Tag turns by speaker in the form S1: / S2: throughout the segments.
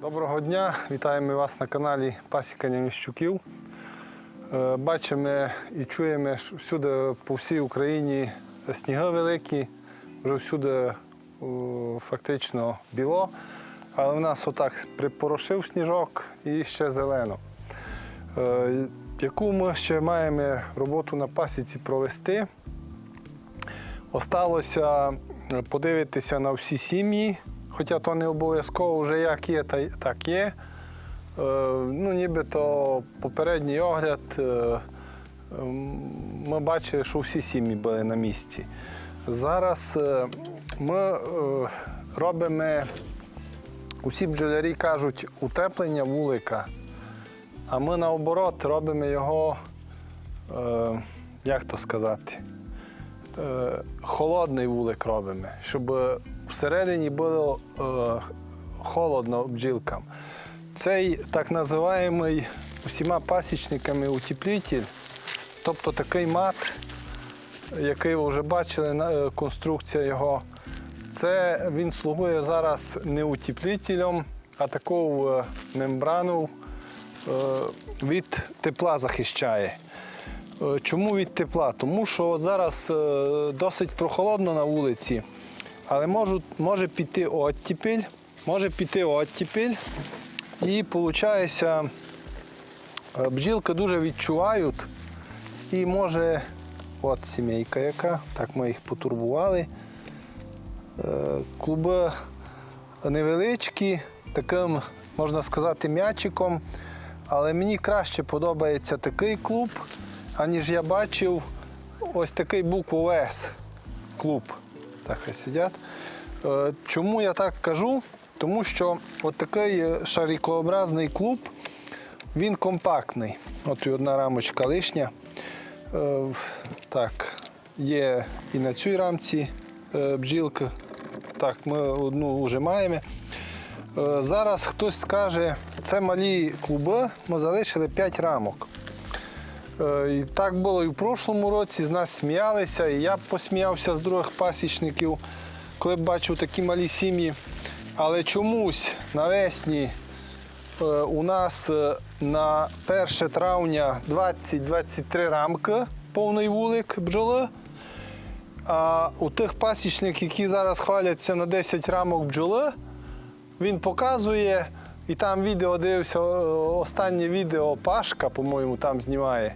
S1: Доброго дня, вітаємо вас на каналі Пасікання Міщуків. Е, Бачимо і чуємо що всюди по всій Україні сніги великі, вже всюди фактично біло, але в нас отак припорошив сніжок і ще зелено. Е, Яку ми ще маємо роботу на пасіці провести? Осталося е, подивитися на всі сім'ї, хоча то не обов'язково вже як є, та так є. Е, Ну, нібито попередній огляд е, ми бачили, що всі сім'ї були на місці. Зараз е, ми робимо, усі бджолярі кажуть, утеплення вулика, а ми наоборот робимо його, як то сказати, холодний вулик робимо, щоб всередині було е, холодно бджілкам. Цей так називаємий усіма пасічниками утеплитель, тобто такий мат, який ви вже бачили, е, конструкція його. Це він слугує зараз не утеплителем, а таку е, мембрану від тепла захищає. Чому від тепла? Тому що зараз досить прохолодно на вулиці, але можуть, може піти оттепель, може піти оттепель, і виходить, бджілки дуже відчувають, і може, от сімейка яка, так ми їх потурбували. Е, Клуби невеличкі, таким, можна сказати, м'ячиком. Але мені краще подобається такий клуб, аніж я бачив ось такий букву С клуб. Так хай сидять. Е, Чому я так кажу? Тому що от такий е, шарикообразний клуб, він компактний. От і одна рамочка лишня. Е, Так, є і на цій рамці бджілка. Так, ми одну вже маємо. Зараз хтось скаже, це малі клуби, ми залишили 5 рамок. Е, І так було і в прошлому році, з нас сміялися, і я посміявся з других пасічників, коли бачив такі малі сім'ї. Але чомусь навесні е, у нас е, на 1 травня 20-23 рамки повний вулик бджоли. А у тих пасічників, які зараз хваляться на 10 рамок бджоли, він показує, і там відео дивився, останнє відео Пашка, по-моєму, там знімає,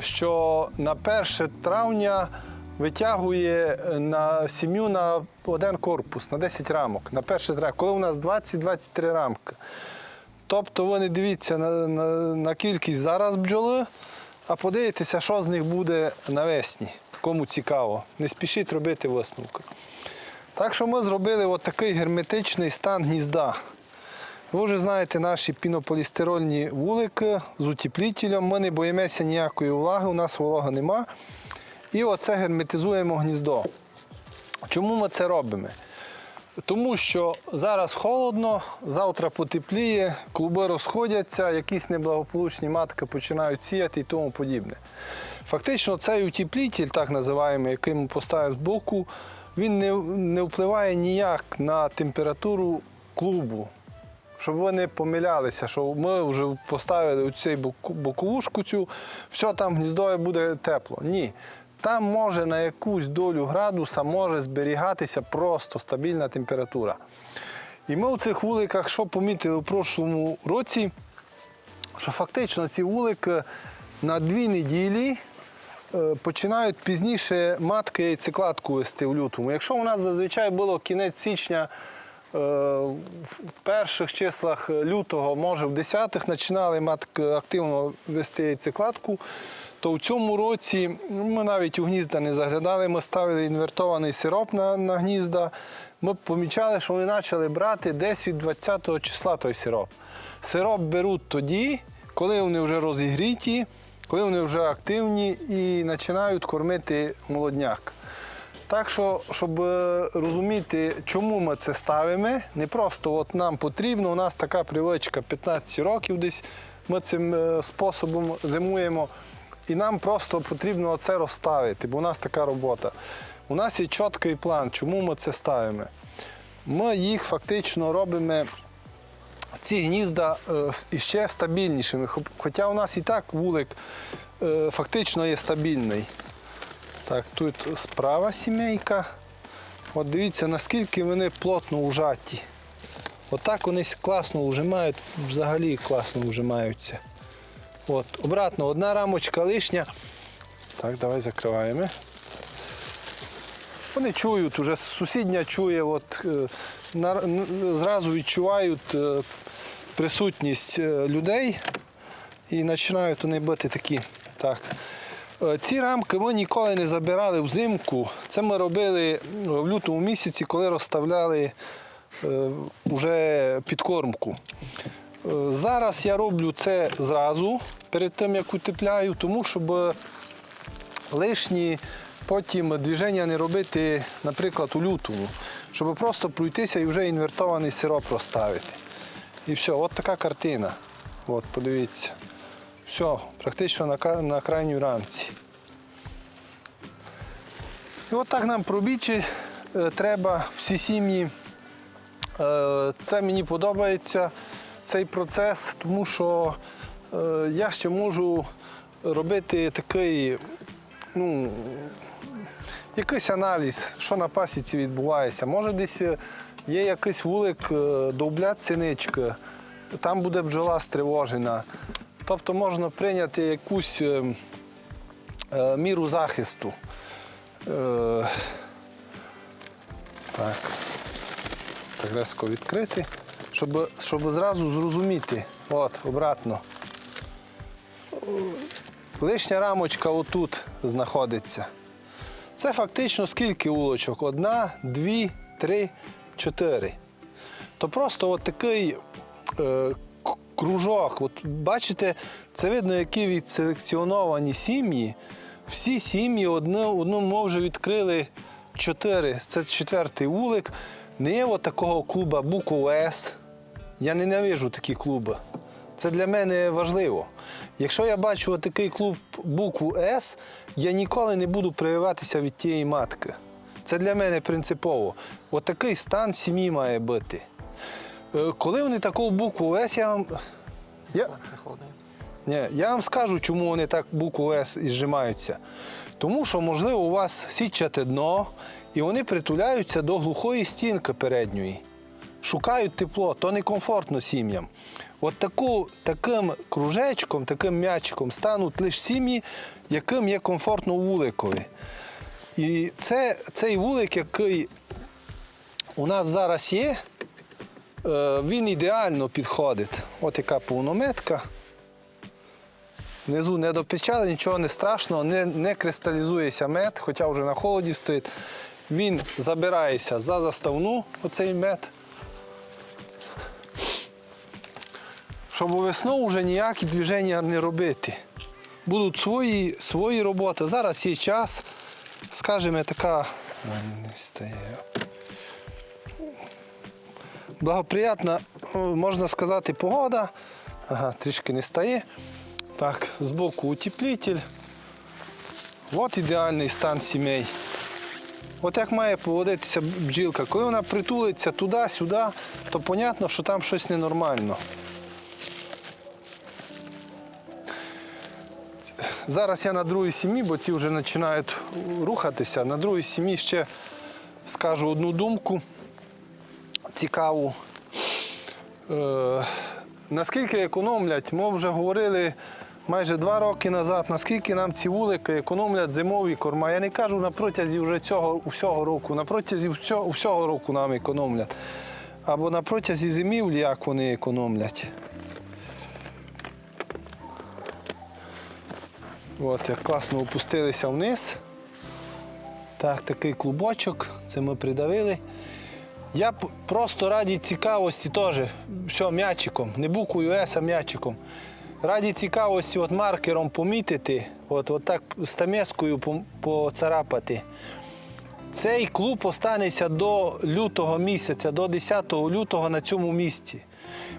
S1: що на 1 травня витягує е, на сім'ю на один корпус, на 10 рамок. На 1 травня, коли у нас 20-23 рамки. Тобто ви не дивіться на, на, на кількість зараз бджоли, а подивіться, що з них буде навесні. Кому цікаво. Не спішіть робити висновки. Так що ми зробили от такий герметичний стан гнізда. Ви вже знаєте наші пінополістирольні вулики з утеплітелем. Ми не боїмося ніякої влаги, у нас вологи нема. І оце герметизуємо гніздо. Чому ми це робимо? Тому що зараз холодно, завтра потепліє, клуби розходяться, якісь неблагополучні матки починають сіяти і тому подібне. Фактично, цей утеплітель, так називаємо, який ми поставили збоку, він не, не впливає ніяк на температуру клубу. Щоб ви не помилялися, що ми вже поставили боку- боковушку цю, все там гніздове буде тепло. Ні. Там може на якусь долю градуса може зберігатися просто стабільна температура. І ми в цих вуликах, що помітили в прошлому році, що фактично ці вулики на дві неділі е, починають пізніше матки яйцекладку вести в лютому. Якщо у нас зазвичай було кінець січня, в перших числах лютого, може в 10-х починали активно вести яйцекладку, то в цьому році ну, ми навіть у гнізда не заглядали, ми ставили інвертований сироп на, на гнізда. Ми помічали, що вони почали брати десь від 20 числа той сироп. Сироп беруть тоді, коли вони вже розігріті, коли вони вже активні і починають кормити молодняк. Так що, щоб е, розуміти, чому ми це ставимо, не просто от нам потрібно, у нас така привичка 15 років десь, ми цим е, способом зимуємо, і нам просто потрібно це розставити, бо у нас така робота. У нас є чіткий план, чому ми це ставимо. Ми їх фактично робимо ці гнізда е, іще стабільнішими. Хоча у нас і так вулик фактично є стабільний. Так, тут справа сімейка. От дивіться, наскільки вони плотно ужаті. Отак вони класно ужимають, взагалі класно ужимаються. От, обратно, одна рамочка лишня. Так, давай закриваємо. Вони чують, уже сусідня чує, от, е, на- зразу відчувають е, присутність е, людей і починають вони бити такі. Так. Е, Ці рамки ми ніколи не забирали взимку. Це ми робили в лютому місяці, коли розставляли е, вже підкормку. Е, Зараз я роблю це зразу перед тим, як утепляю, тому щоб лишні потім движення не робити, наприклад, у лютому, щоб просто пройтися і вже інвертований сироп розставити. І все, от така картина. От, подивіться. Все, практично на, на крайній рамці. І от так нам пробічі е, треба всі сім'ї. Е, Це мені подобається цей процес, тому що е, я ще можу робити такий, ну, якийсь аналіз, що на пасіці відбувається. Може, десь є якийсь вулик, довблять синичка, там буде бджола стривожена. Тобто можна прийняти якусь е, е, міру захисту. Е, так. Так резко відкрити, щоб, щоб зразу зрозуміти. От, обратно. Лишня рамочка отут знаходиться. Це фактично скільки улочок? Одна, дві, три, чотири. То просто от такий кружок. От бачите, це видно, які відселекціоновані сім'ї. Всі сім'ї одну, одну ми вже відкрили чотири. Це четвертий вулик. Не є от такого клуба букву С. Я ненавижу такі клуби. Це для мене важливо. Якщо я бачу такий клуб букву С, я ніколи не буду прививатися від тієї матки. Це для мене принципово. От стан сім'ї має бути. Е, Коли вони таку букву С, я вам. Я, ні, я вам скажу, чому вони так букву С і зжимаються. Тому що, можливо, у вас сітчате дно, і вони притуляються до глухої стінки передньої. Шукають тепло, то некомфортно сім'ям. От таку, таким кружечком, таким м'ячиком стануть лише сім'ї, яким є комфортно у вуликові. І це, цей вулик, який у нас зараз є, він ідеально підходить. От яка повнометка. Внизу не допечали, нічого не страшного, не, не кристалізується мед, хоча вже на холоді стоїть. Він забирається за заставну, оцей мед. Щоб у весну вже ніякі движення не робити. Будуть свої, свої роботи. Зараз є час, скажімо, така. Не стає. Благоприятна, можна сказати, погода. Ага, трішки не стає. Так, збоку утеплитель. От ідеальний стан сімей. От як має поводитися бджілка. Коли вона притулиться туди-сюди, то зрозуміло, що там щось ненормально. Зараз я на другій сім'ї, бо ці вже починають рухатися. На другій сім'ї ще скажу одну думку цікаву. Е, наскільки економлять, ми вже говорили майже два роки назад, наскільки нам ці вулики економлять зимові корма. Я не кажу на протязі вже цього всього року, на протязі всього, всього року нам економлять. Або на протязі зимівлі, як вони економлять. От, як класно опустилися вниз. Так, такий клубочок, це ми придавили. Я просто раді цікавості теж, все, м'ячиком, не буквою С, а м'ячиком. Раді цікавості от маркером помітити, от, от так стамескою поцарапати. Цей клуб останеться до лютого місяця, до 10 лютого на цьому місці.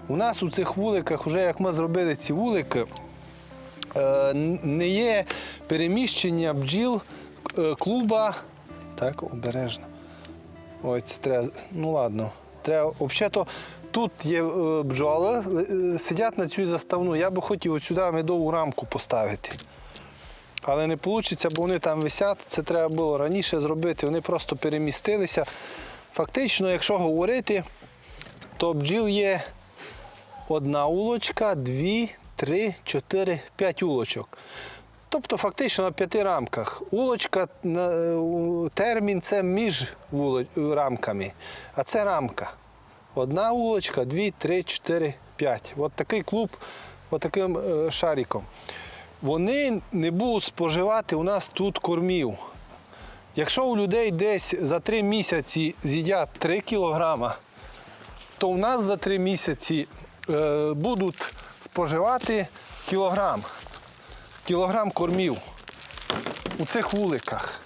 S1: У нас у цих вуликах, вже як ми зробили ці вулики, е, не є переміщення бджіл е, клуба. Так, обережно. Це треба. Ну ладно. Треба, взагалі, тут є е, бджоли, е, сидять на цю заставну. Я би хотів от сюди медову рамку поставити. Але не вийде, бо вони там висять. Це треба було раніше зробити. Вони просто перемістилися. Фактично, якщо говорити, то бджіл є одна улочка, дві, три, чотири, п'ять улочок. Тобто фактично на п'яти рамках. Улочка, термін це між рамками, а це рамка. Одна улочка, дві, три, чотири, п'ять. От такий клуб, от таким е, шариком. Вони не будуть споживати у нас тут кормів. Якщо у людей десь за три місяці з'їдять 3 кілограма, то у нас за три місяці е, будуть споживати кілограм. Кілограм кормів у цих вуликах.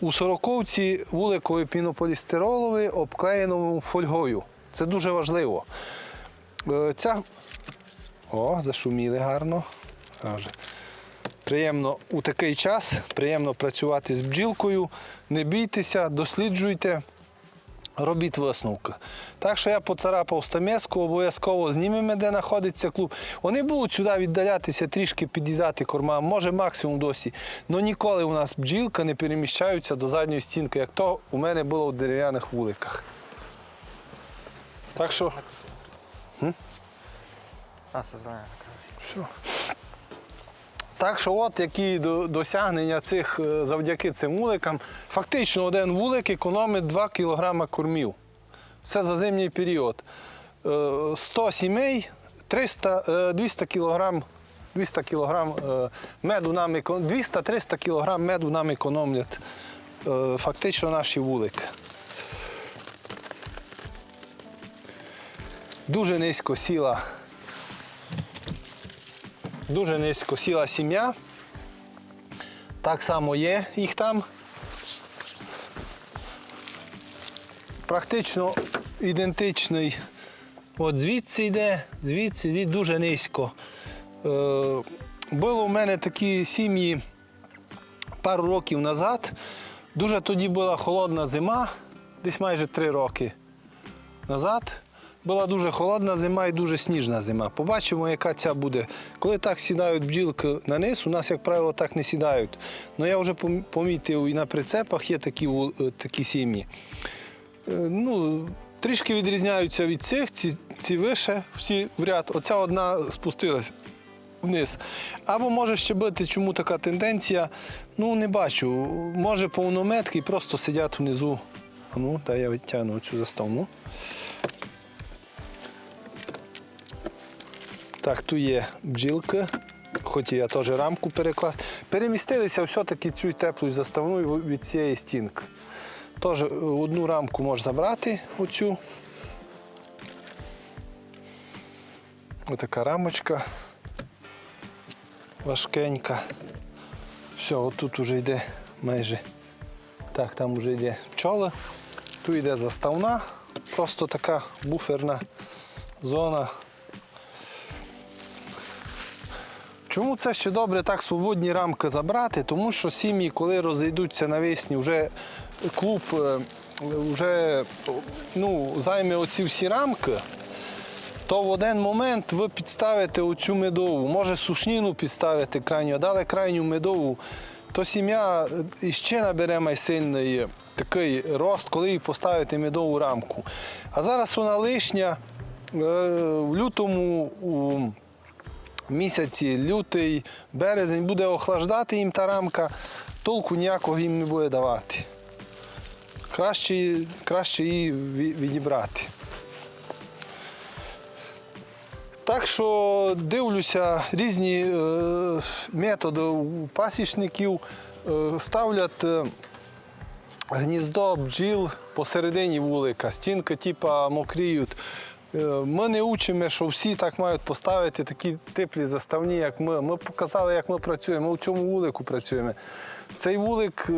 S1: У сороковці вуликові пінополістиролові обклеєному фольгою. Це дуже важливо. Е, Ця... О, зашуміли гарно. Приємно у такий час, приємно працювати з бджілкою. Не бійтеся, досліджуйте, робіть висновки. Так що я поцарапав стамеску, обов'язково знімемо, де знаходиться клуб. Вони будуть сюди віддалятися, трішки під'їдати корма, може максимум досі. Але ніколи у нас бджілка не переміщаються до задньої стінки, як то у мене було в дерев'яних вуликах. Так що,
S2: А, создання.
S1: все. Так що от які досягнення цих е, завдяки цим вуликам. Фактично один вулик економить 2 кг кормів. Це за зимній період. Е, 100 сімей, 300, е, 200 кг 200 кг меду нам еко- 200-300 кг меду нам економлять е, фактично наші вулики. Дуже низько сіла дуже низько сіла сім'я. Так само є їх там. Практично ідентичний. От звідси йде, звідси, звідси дуже низько. Е, було у мене такі сім'ї пару років назад. Дуже тоді була холодна зима, десь майже три роки назад. Була дуже холодна зима і дуже сніжна зима. Побачимо, яка ця буде. Коли так сідають бджілки на низ, у нас, як правило, так не сідають. Ну я вже помітив, і на прицепах є такі, е, такі сім'ї. Е, Ну, трішки відрізняються від цих, ці, ці вище, всі в ряд. Оця одна спустилась вниз. Або може ще бути, чому така тенденція. Ну, не бачу. Може повнометки і просто сидять внизу. Ну, дай я відтягну цю заставну. Так, тут є бджілки, хоч я теж рамку переклас. Перемістилися все-таки цю теплу заставну від цієї стінки. Теж одну рамку можеш забрати, оцю. Отака рамочка. Важкенька. Все, отут вже йде майже. Так, там вже йде пчола. Тут йде заставна, просто така буферна зона. Чому це ще добре так свободні рамки забрати? Тому що сім'ї, коли розійдуться навесні, вже клуб е, вже ну, займе оці всі рамки, то в один момент ви підставите оцю медову, може сушніну підставити крайню, а дали крайню медову, то сім'я іще набере майсильний такий рост, коли їй поставити медову рамку. А зараз вона лишня е, в лютому. Місяці, лютий, березень буде охлаждати їм та рамка, толку ніякого їм не буде давати. Краще, краще її відібрати. Так що дивлюся різні е, методи у пасічників, е, ставлять е, гніздо бджіл посередині вулика, стінки типа мокріють. Е, Ми не учимо, що всі так мають поставити такі теплі заставні, як ми. Ми показали, як ми працюємо. Ми в цьому вулику працюємо. Цей вулик, е,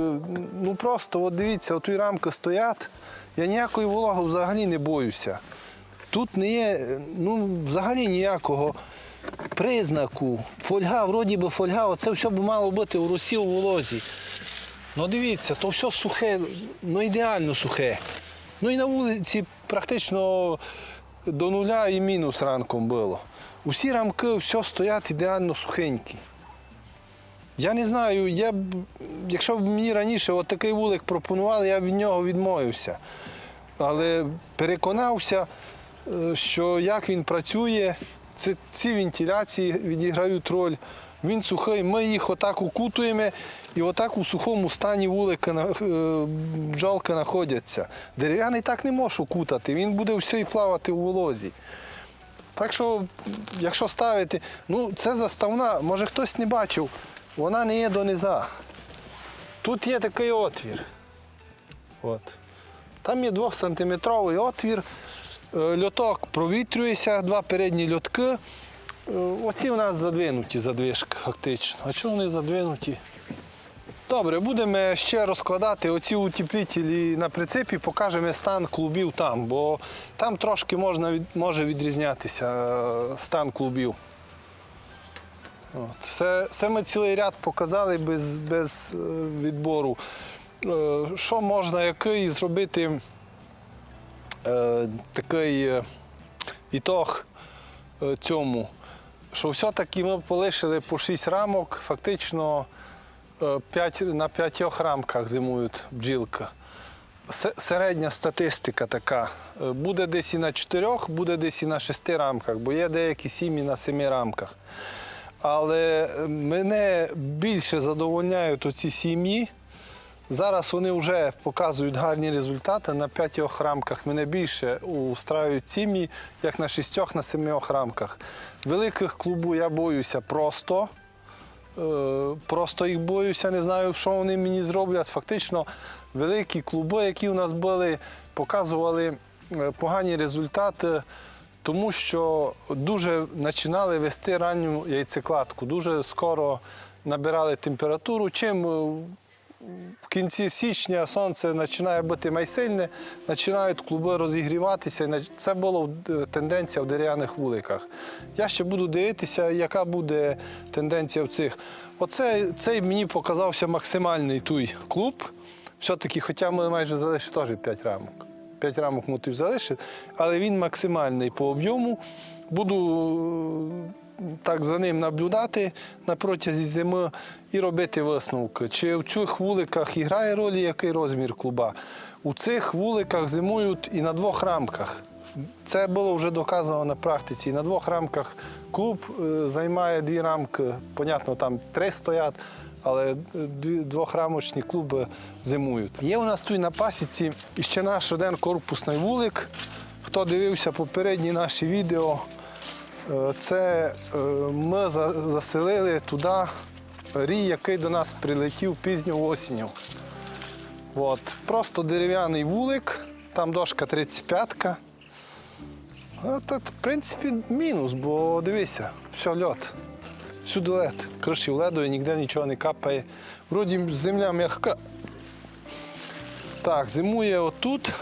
S1: ну просто от дивіться, от і рамки стоять. Я ніякої вологи взагалі не боюся. Тут не є е, ну, взагалі ніякого признаку. Фольга, вроді би фольга, оце все б мало бути у росі у волозі. Ну дивіться, то все сухе, ну ідеально сухе. Ну і на вулиці практично до нуля і мінус ранком було. Усі рамки все стоять ідеально сухенькі. Я не знаю, я б, якщо б мені раніше от такий вулик пропонували, я б від нього відмовився. Але переконався, е, що як він працює, це, ці вентиляції відіграють роль. Він сухий, ми їх отак укутуємо, і отак у сухому стані вулика е, бджолки знаходяться. Дерев'яний так не може укутати, він буде все і плавати у волозі. Так що, якщо ставити, ну це заставна, може хтось не бачив, вона не є дониза. Тут є такий отвір. От. Там є 2-сантиметровий отвір, е, льоток провітрюється, два передні льотки. Е, Оці у нас задвинуті задвижки, фактично. А чого вони задвинуті? Добре, будемо ще розкладати оці утеплітелі на прицепі, покажемо стан клубів там, бо там трошки можна, може відрізнятися е, стан клубів. От. Все, все ми цілий ряд показали без, без е, відбору. Е, Що можна, який зробити е, такий е, ітог е, цьому, що все-таки ми полишили по 6 рамок, фактично е, п'ять- на п'ятьох рамках зимують бджілка. Середня статистика така. Е, Буде десь і на чотирьох, буде десь і на шести рамках, бо є деякі сім'ї на семи рамках. Але е, мене більше задовольняють оці сім'ї. Зараз вони вже показують гарні результати. На п'ятьох рамках мене більше устраюють сім'ї, як на шістьох, на семьох рамках. Великих клубу я боюся просто. Е, Просто їх боюся, не знаю, що вони мені зроблять. Фактично, великі клуби, які у нас були, показували е, погані результати, тому що дуже починали вести ранню яйцекладку, дуже скоро набирали температуру. Чим е, в кінці січня сонце починає бути майсильне, починають клуби розігріватися. Це була е, тенденція в дерев'яних вуликах. Я ще буду дивитися, яка буде тенденція в цих. Оце цей мені показався максимальний той клуб. Все-таки, хоча ми майже залишили теж 5 рамок. 5 рамок мотив залишить, але він максимальний по об'єму. Буду е, так за ним наблюдати на протязі зими і робити висновки. Чи в цих вуликах грає роль який розмір клуба? У цих вуликах зимують і на двох рамках. Це було вже доказано на практиці. На двох рамках клуб е, займає дві рамки. Понятно, там три стоять, але е, двохрамочні клуби зимують. Є у нас тут на пасіці ще наш один корпусний вулик. Хто дивився попередні наші відео, це е, ми заселили туди рій, який до нас прилетів пізньою осінню. От. Просто дерев'яний вулик, там дошка 35-ка. А тут, в принципі, мінус, бо дивися, все льот. Всюди лед. Криші ледові, ніде нічого не капає. Вроді земля м'яка. Так, зимує отут.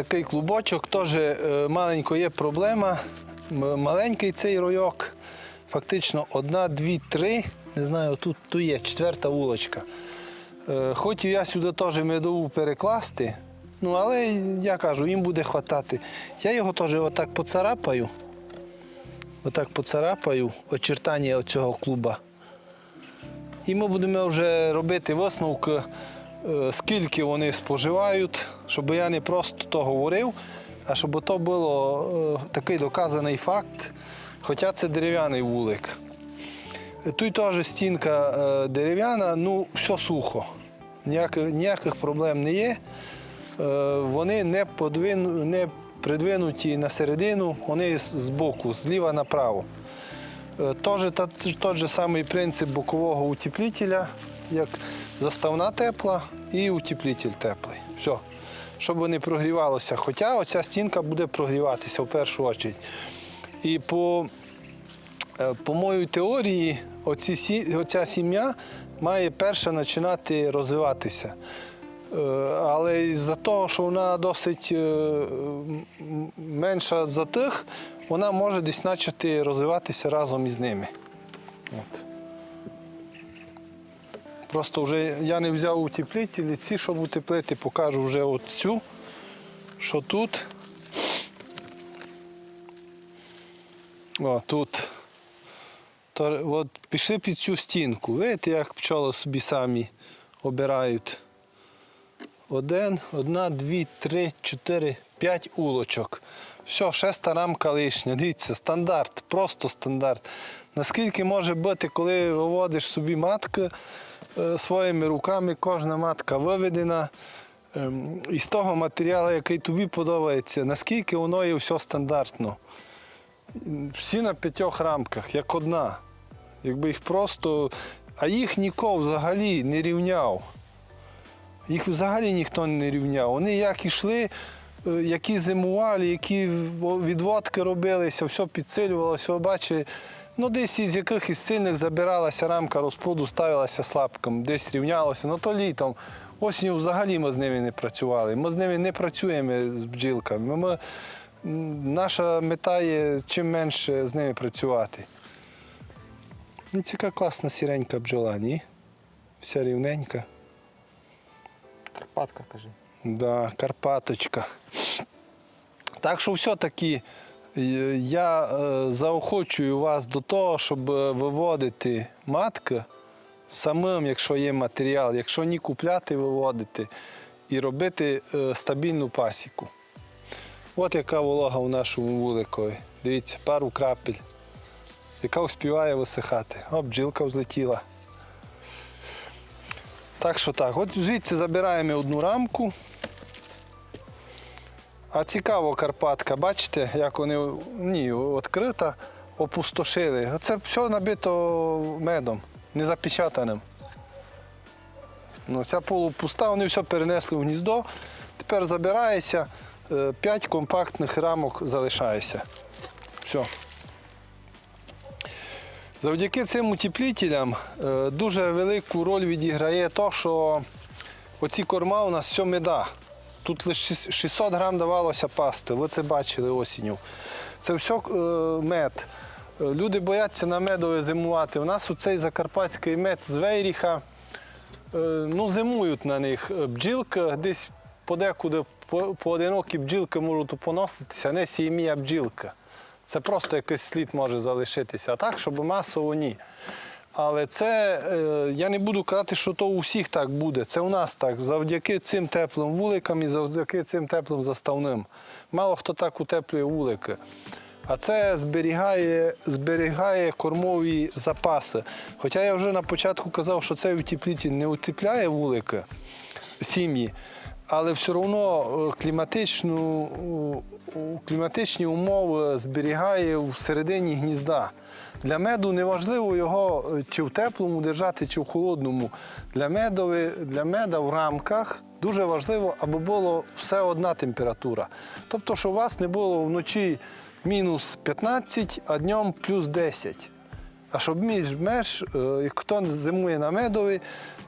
S1: Такий клубочок, теж е, маленько є проблема. Маленький цей ройок. Фактично одна, дві, три. Не знаю, тут, тут є четверта вулочка. Е, Хотів я сюди теж медову перекласти, ну але я кажу, їм буде хватати. Я його теж отак поцарапаю. Отак поцарапаю очертання цього клуба. І ми будемо вже робити висновки, е, скільки вони споживають, щоб я не просто то говорив, а щоб то було е, такий доказаний факт, хоча це дерев'яний вулик. Тут теж стінка е, дерев'яна, ну все сухо. Ніяких, ніяких проблем не є. Е, Вони не, подвину, не придвинуті на середину, вони з- збоку, зліва направо. Е, Теж той же самий принцип бокового утеплителя, як заставна тепла і утеплитель теплий. Все. Щоб не прогрівалося. Хоча оця стінка буде прогріватися в першу чергу. І по Е, По моїй теорії, оці, оця сім'я має перша починати розвиватися. Е, Але з-за того, що вона досить е, менша за тих, вона може десь почати розвиватися разом із ними. От. Просто вже я не взяв утеплителі, ці, щоб утеплити, покажу вже от цю. що тут. О, тут. То, от пішли під цю стінку. Видите, як пчоли собі самі обирають. Один, одна, дві, три, чотири, п'ять улочок. Все, шеста рамка лишня. Дивіться, стандарт, просто стандарт. Наскільки може бути, коли виводиш собі матки е, своїми руками, кожна матка виведена ем, із того матеріалу, який тобі подобається, наскільки воно є все стандартно. Всі на п'ятьох рамках, як одна. Якби їх просто. А їх ніхто взагалі не рівняв. Їх взагалі ніхто не рівняв. Вони як ішли, е, які зимували, які відводки робилися, все підсилювалося. Ви бачите, ну десь із якихось сильних забиралася рамка розплоду, ставилася слабком, десь рівнялося. Ну то літом. Осінню взагалі ми з ними не працювали. Ми з ними не працюємо з бджілками. Ми, наша мета є чим менше з ними працювати. Ну, Ціка класна сіренька бджола, ні? Вся рівненька.
S2: Карпатка, кажи.
S1: Да, Карпаточка. Так що все-таки я е, заохочую вас до того, щоб е, виводити матки самим, якщо є матеріал, якщо ні купляти, виводити і робити е, стабільну пасіку. От яка волога у нашому вуликові. Дивіться, пару крапель, яка успіває висихати. О, бджілка взлетіла. Так що так, от звідси забираємо одну рамку. А цікаво Карпатка, бачите, як вони ні, відкрита, опустошили. Це все набито медом, не запечатаним. Ну, ця полупуста, вони все перенесли в гніздо. Тепер забирається, 5 компактних рамок залишається. Все. Завдяки цим утеплітелям е, дуже велику роль відіграє те, що оці корма у нас все меда. Тут лише 600 грам давалося пасти, ви це бачили осінню. Це все е, мед. Е, Люди бояться на медове зимувати. У нас оцей закарпатський мед з Вейріха, е, ну, зимують на них. Бджілка десь подекуди по- поодинокі бджілки можуть поноситися, не сім'я бджілка. Це просто якийсь слід може залишитися. А так, щоб масово ні. Але це е, я не буду казати, що то у всіх так буде. Це у нас так. Завдяки цим теплим вуликам і завдяки цим теплим заставним. Мало хто так утеплює вулики. А це зберігає, зберігає кормові запаси. Хоча я вже на початку казав, що цей утеплітель не утепляє вулики, сім'ї, але все одно е, кліматичну, кліматичні умови зберігає всередині гнізда. Для меду неважливо його е, чи в теплому держати, чи в холодному. Для, медови, для меда в рамках дуже важливо, аби було все одна температура. Тобто, щоб у вас не було вночі мінус 15, а днем плюс 10. А щоб між меж, е, хто зимує на медові,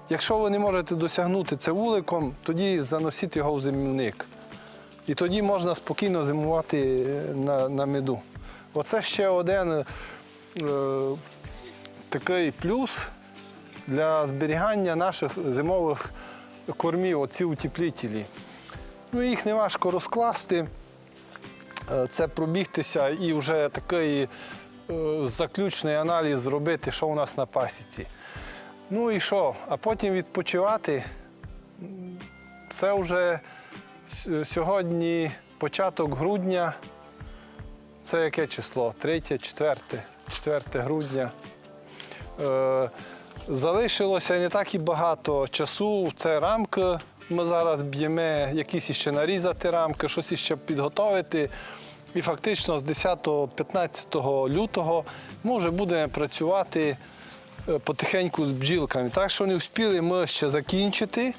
S1: якщо ви не можете досягнути це вуликом, тоді заносіть його в зимівник. І тоді можна спокійно зимувати е, на, на меду. Оце ще один такий плюс для зберігання наших зимових кормів, оці утеплітелі. Ну, їх не важко розкласти. Е, Це пробігтися і вже такий е, заключний аналіз зробити, що у нас на пасіці. Ну і що? А потім відпочивати. Це вже сьогодні початок грудня. Це яке число? Третє, четверте, 4 грудня. Е, залишилося не так і багато часу. Це рамки. Ми зараз б'ємо якісь іще нарізати рамки, щось іще підготовити. І фактично з 10-15 лютого ми вже будемо працювати е, потихеньку з бджілками. Так що не встигли ми ще закінчити,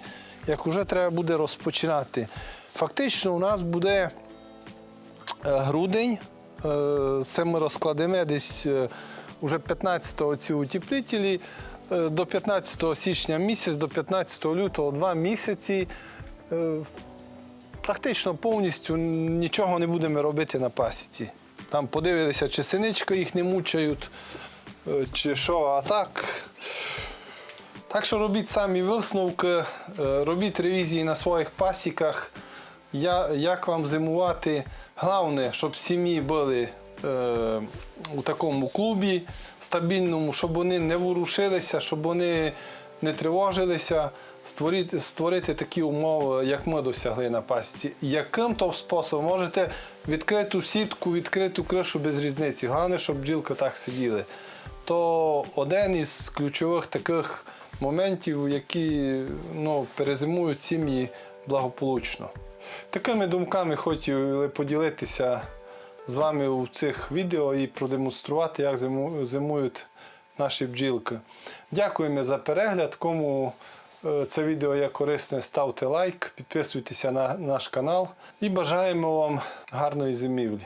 S1: як вже треба буде розпочинати. Фактично, у нас буде е, грудень. Е, Це ми розкладемо десь е, уже 15-го ці утеплітелі. Е, До 15 січня місяць, до 15 лютого два місяці. Практично повністю нічого не будемо робити на пасіці. Там подивилися, чи синички їх не мучають, чи що, а так. Так що робіть самі висновки, робіть ревізії на своїх пасіках я, як вам зимувати. Головне, щоб сім'ї були е, у такому клубі стабільному, щоб вони не ворушилися, щоб вони не тривожилися. Створити, створити такі умови, як ми досягли на пасіці. Яким то способом можете відкриту сітку, відкриту кришу без різниці. Головне, щоб бджілки так сиділи. То один із ключових таких моментів, які ну, перезимують сім'ї благополучно. Такими думками хотіли поділитися з вами у цих відео і продемонструвати, як зимують наші бджілки. Дякуємо за перегляд. Кому е, це відео є корисне, ставте лайк, підписуйтеся на наш канал і бажаємо вам гарної зимівлі.